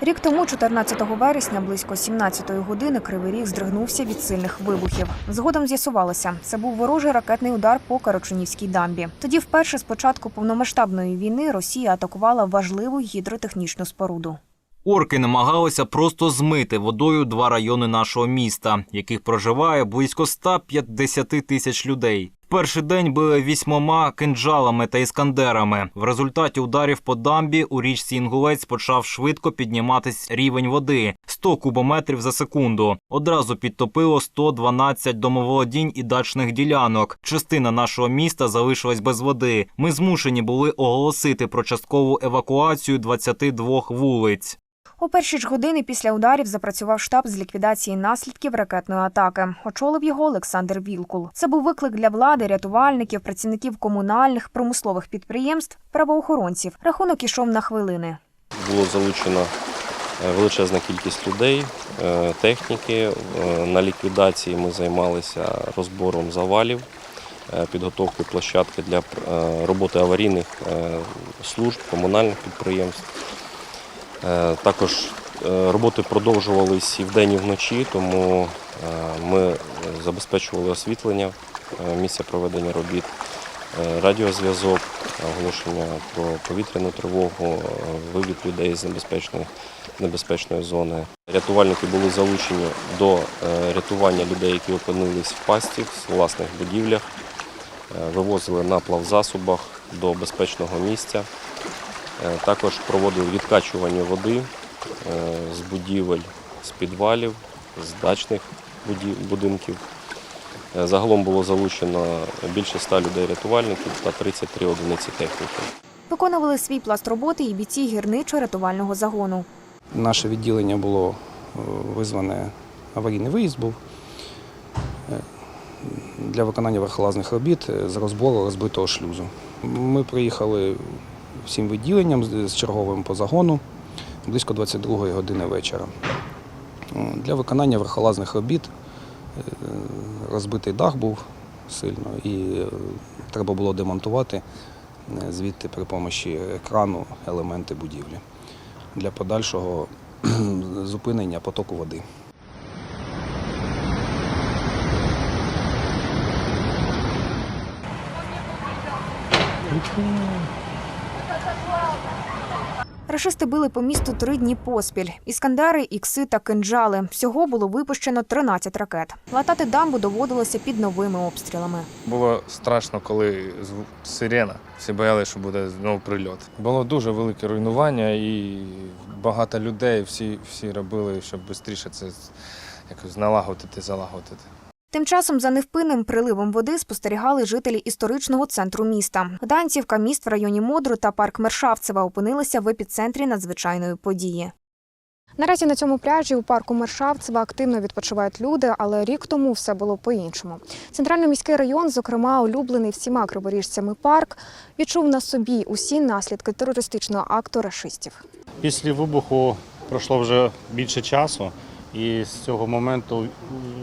Рік тому, 14 вересня, близько 17-ї години, Кривий Ріг здригнувся від сильних вибухів. Згодом з'ясувалося, це був ворожий ракетний удар по Карочунівській дамбі. Тоді, вперше з початку повномасштабної війни, Росія атакувала важливу гідротехнічну споруду. Орки намагалися просто змити водою два райони нашого міста, яких проживає близько 150 тисяч людей. Перший день били вісьмома кинджалами та іскандерами. В результаті ударів по дамбі у річці Інгулець почав швидко підніматись рівень води 100 кубометрів за секунду. Одразу підтопило 112 домоволодінь і дачних ділянок. Частина нашого міста залишилась без води. Ми змушені були оголосити про часткову евакуацію 22 вулиць. У перші ж години після ударів запрацював штаб з ліквідації наслідків ракетної атаки. Очолив його Олександр Вілкул. Це був виклик для влади, рятувальників, працівників комунальних, промислових підприємств, правоохоронців. Рахунок ішов на хвилини. Було залучено е, величезна кількість людей, е, техніки. Е, На ліквідації ми займалися розбором завалів, підготовкою площадки для роботи аварійних служб, комунальних підприємств. Е, Також е, роботи продовжувались і вдень, і вночі, тому е, ми забезпечували освітлення місця проведення робіт, радіозв'язок, оголошення про повітряну тривогу, вивід людей з небезпечної, небезпечної зони. Рятувальники були залучені до рятування людей, які опинились в пасті в власних будівлях, вивозили на плавзасобах до безпечного місця. Е, Також проводили відкачування води е, з будівель, з підвалів, з дачних будинків. Е, Загалом було залучено більше 100 людей-рятувальників та 33 одиниці техніки. Виконували свій пласт роботи і бійці гірничо-рятувального загону. Наше відділення було визване, аварійний виїзд був для виконання верхолазних робіт з розбору розбитого шлюзу. Ми приїхали всім відділенням з черговим по загону близько 22 години вечора. Для виконання верхолазних робіт е, розбитий дах був сильно і е, треба було демонтувати е, звідти при допомогі екрану елементи будівлі для подальшого зупинення потоку води. Рашисти били по місту три дні поспіль. Іскандери, ікси та кинджали. Всього було випущено 13 ракет. Латати дамбу доводилося під новими обстрілами. Було страшно, коли сирена. Всі боялися, що буде знову прильот. Було дуже велике руйнування і багато людей. Всі, всі робили, щоб швидше це якось налагодити, залагодити. Тим часом за невпинним приливом води спостерігали жителі історичного центру міста. Гданцівка, міст в районі Модру та парк Мершавцева опинилися в епіцентрі надзвичайної події. Наразі на цьому пляжі у парку Мершавцева активно відпочивають люди, але рік тому все було по-іншому. Центральний міський район, зокрема улюблений всіма криворіжцями парк, відчув на собі усі наслідки терористичного акту рашистів. Після вибуху пройшло вже більше часу, і з цього моменту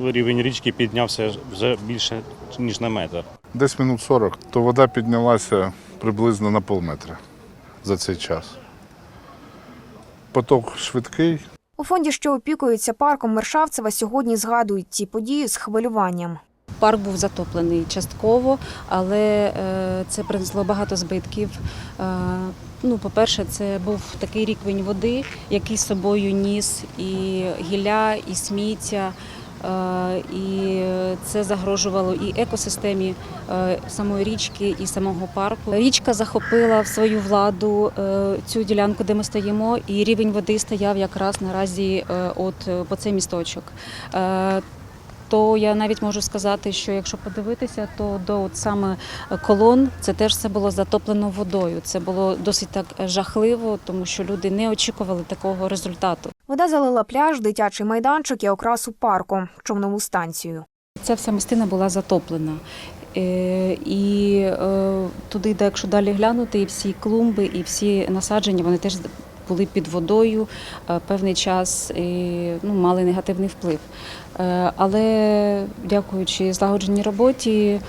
рівень річки піднявся вже більше ніж на метр. Десь минут 40, то вода піднялася приблизно на полметра за цей час. Поток швидкий, У фонді, що опікується парком Мершавцева, сьогодні згадують ці події з хвилюванням. Парк був затоплений частково, але е, це принесло багато збитків. Ну, по-перше, це був такий рівень води, який з собою ніс і гілля, і сміття. е, І це загрожувало і екосистемі е, самої річки, і самого парку. Річка захопила в свою владу е, цю ділянку, де ми стоїмо, і рівень води стояв якраз наразі от по цей місточок. Е, то я навіть можу сказати, що якщо подивитися, то до от саме колон це теж все було затоплено водою. Це було досить так жахливо, тому що люди не очікували такого результату. Вода залила пляж, дитячий майданчик і окрасу парку, човнову станцію. Ця вся містина була затоплена. Е, І е, туди, де якщо далі глянути, і всі клумби, і всі насадження, вони теж були під водою е, певний час і ну, мали негативний вплив. Е, Але дякуючи злагодженій роботі,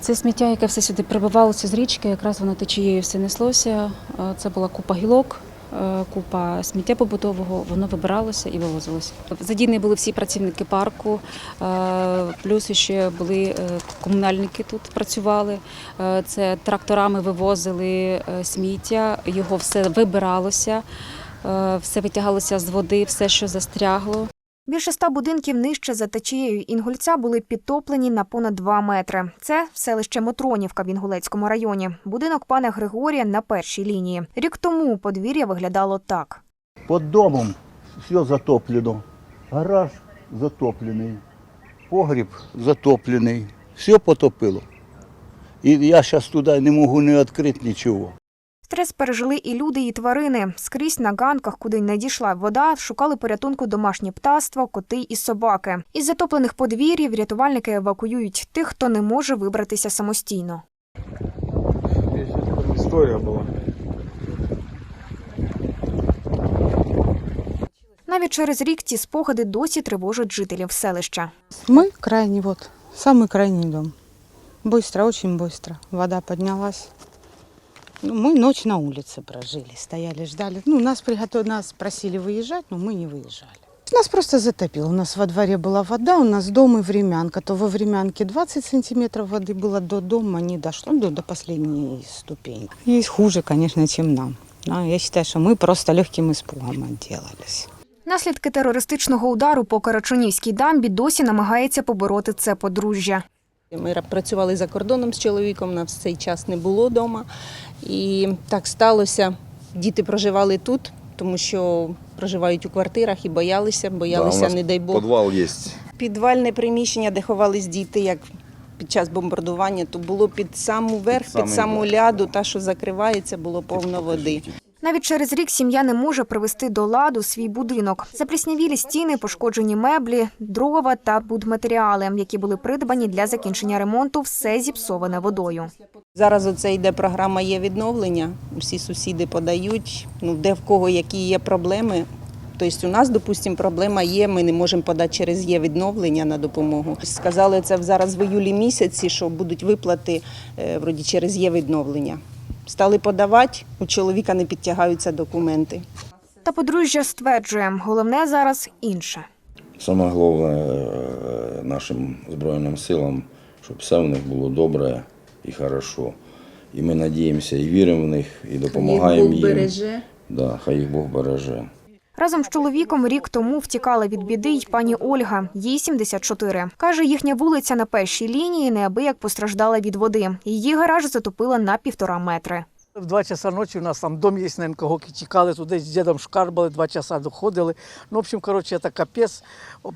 це сміття, яке все сюди прибивалося з річки, якраз воно течією все неслося. Е, Це була купа гілок, купа сміття побутового, воно вибиралося і вивозилося. Задійні були всі працівники парку, е, плюс ще були е, комунальники тут працювали. Е, Це тракторами вивозили е, сміття, його все вибиралося, е, все витягалося з води, все, що застрягло. Більше ста будинків нижче за течією Інгульця були підтоплені на понад 2 метри. Це селище Мотронівка в Інгулецькому районі. Будинок пана Григорія на першій лінії. Рік тому подвір'я виглядало так. Под домом все затоплено. Гараж затоплений, погріб затоплений. Все потопило. І я зараз туди не можу не відкрити нічого. Стрес пережили і люди, і тварини. Скрізь на ганках, куди не дійшла вода, шукали порятунку домашні птаства, коти і собаки. Із затоплених подвір'їв рятувальники евакуюють тих, хто не може вибратися самостійно. Історія була. Навіть через рік ці спогади досі тривожать жителів селища. Мы крайний, вот, самый крайний дом. Быстро, очень быстро. Вода поднялась. Ну, мы ночь на улице прожили, стояли, ждали. Ну, нас, приготов... нас просили выезжать, но мы не выезжали. Нас просто затопило. У нас во дворе была вода, у нас дом и времянка. То во времянке 20 сантиметров воды было до дома, не дошло до, до последней ступени. Есть хуже, конечно, чем нам. Но я считаю, что мы просто легким испугом отделались. Наслідки терористичного удару по Карачунівській дамбі досі намагається побороти це подружжя. Ми працювали за кордоном з чоловіком, нас в цей час не було вдома. І так сталося. Діти проживали тут, тому що проживають у квартирах і боялися, боялися, не дай Бог. Подвал есть. Підвальне приміщення, де ховались діти, як під час бомбардування, то було під саму верх, Під під, саму ляду, та, що закривається, було повно води. Навіть через рік сім'я не може привести до ладу свій будинок. Запліснявілі стіни, пошкоджені меблі, дрова та будматеріали, які були придбані для закінчення ремонту, все зіпсоване водою. Зараз оце йде програма є відновлення. Всі сусіди подають, ну де в кого які є проблеми. Тобто у нас, допустимо, проблема є, ми не можемо подати через є відновлення на допомогу. Сказали це зараз в іюлі місяці, що будуть виплати е, вроді через є відновлення. Стали подавати, у чоловіка не підтягаються документи. Та подружжя стверджує, головне зараз інше. Саме головне е, нашим Збройним силам, щоб все в них було добре і хорошо. І ми надіємося і віримо в них, і допомагаємо їм. Да, хай їх Бог береже. Разом з чоловіком рік тому втікала від біди й пані Ольга, їй 74. Каже, їхня вулиця на першій лінії неабияк постраждала від води. Її гараж затопила на півтора метри. В два часа ночі у нас там дом є на НКГОКі, тікали туди, з дідом шкарбали, два часа доходили. Ну, в общем, коротше, це капець.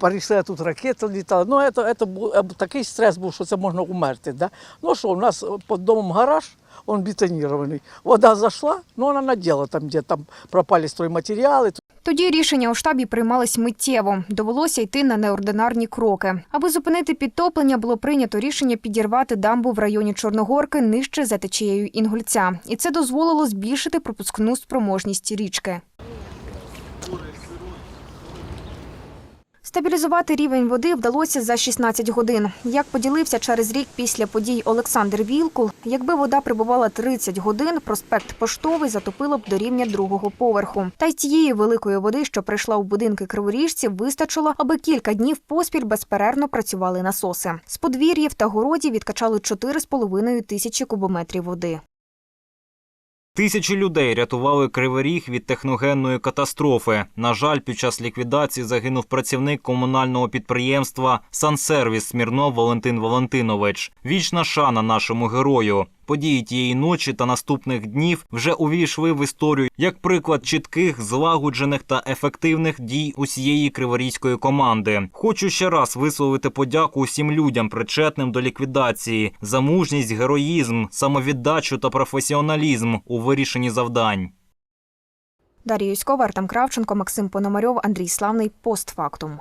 Перейшли, а тут ракети літали. Ну, це, це був такий стрес був, що це можна умерти. Да? Ну що, у нас під домом гараж, він бетонірований. Вода зайшла, ну вона наділа там, де там пропали стройматеріали. Тоді рішення у штабі приймались миттєво. Довелося йти на неординарні кроки. Аби зупинити підтоплення, було прийнято рішення підірвати дамбу в районі Чорногорки нижче за течією Інгульця. І це дозволило збільшити пропускну спроможність річки. Стабілізувати рівень води вдалося за 16 годин. Як поділився через рік після подій Олександр Вілкул, якби вода прибувала 30 годин, проспект Поштовий затопило б до рівня другого поверху. Та й тієї великої води, що прийшла в будинки криворіжців, вистачило, аби кілька днів поспіль безперервно працювали насоси. З подвір'їв та городів відкачали 4,5 тисячі кубометрів води. Тисячі людей рятували Кривий Ріг від техногенної катастрофи. На жаль, під час ліквідації загинув працівник комунального підприємства «Сансервіс» Смірнов Валентин Валентинович. Вічна шана нашому герою. Події тієї ночі та наступних днів вже увійшли в історію як приклад чітких, злагоджених та ефективних дій усієї криворізької команди. Хочу ще раз висловити подяку усім людям, причетним до ліквідації, за мужність, героїзм, самовіддачу та професіоналізм у вирішенні завдань. Дар'я Юськова, Артем Кравченко, Максим Пономарьов, Андрій Славний. Постфактум.